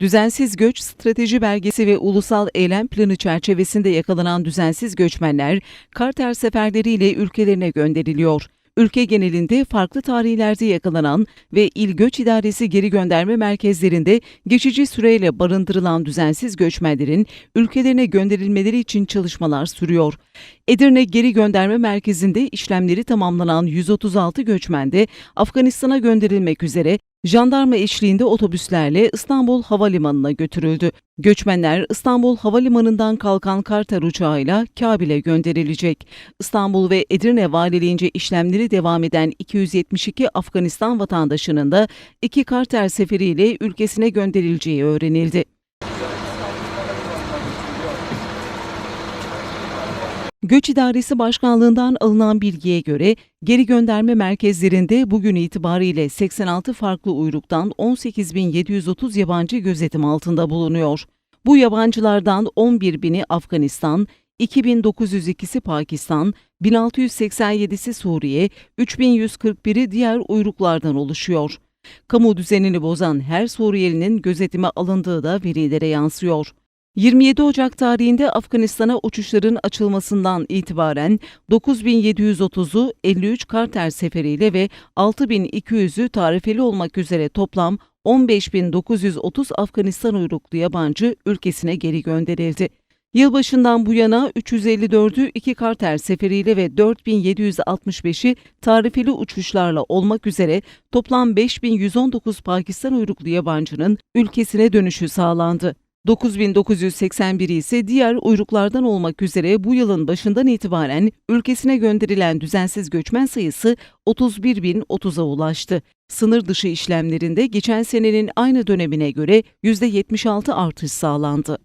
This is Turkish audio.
Düzensiz göç strateji belgesi ve ulusal eylem planı çerçevesinde yakalanan düzensiz göçmenler karter seferleriyle ülkelerine gönderiliyor. Ülke genelinde farklı tarihlerde yakalanan ve İl Göç İdaresi geri gönderme merkezlerinde geçici süreyle barındırılan düzensiz göçmenlerin ülkelerine gönderilmeleri için çalışmalar sürüyor. Edirne Geri Gönderme Merkezi'nde işlemleri tamamlanan 136 göçmen de Afganistan'a gönderilmek üzere jandarma eşliğinde otobüslerle İstanbul Havalimanı'na götürüldü. Göçmenler İstanbul Havalimanı'ndan kalkan Karter uçağıyla Kabil'e gönderilecek. İstanbul ve Edirne valiliğince işlemleri devam eden 272 Afganistan vatandaşının da iki Karter seferiyle ülkesine gönderileceği öğrenildi. Göç İdaresi Başkanlığından alınan bilgiye göre geri gönderme merkezlerinde bugün itibariyle 86 farklı uyruktan 18.730 yabancı gözetim altında bulunuyor. Bu yabancılardan 11.000'i Afganistan, 2902'si Pakistan, 1687'si Suriye, 3141'i diğer uyruklardan oluşuyor. Kamu düzenini bozan her Suriyelinin gözetime alındığı da verilere yansıyor. 27 Ocak tarihinde Afganistan'a uçuşların açılmasından itibaren 9730'u 53 karter seferiyle ve 6200'ü tarifeli olmak üzere toplam 15930 Afganistan uyruklu yabancı ülkesine geri gönderildi. Yılbaşından bu yana 354'ü iki karter seferiyle ve 4765'i tarifeli uçuşlarla olmak üzere toplam 5119 Pakistan uyruklu yabancının ülkesine dönüşü sağlandı. 9981 ise diğer uyruklardan olmak üzere bu yılın başından itibaren ülkesine gönderilen düzensiz göçmen sayısı 31.030'a ulaştı. Sınır dışı işlemlerinde geçen senenin aynı dönemine göre %76 artış sağlandı.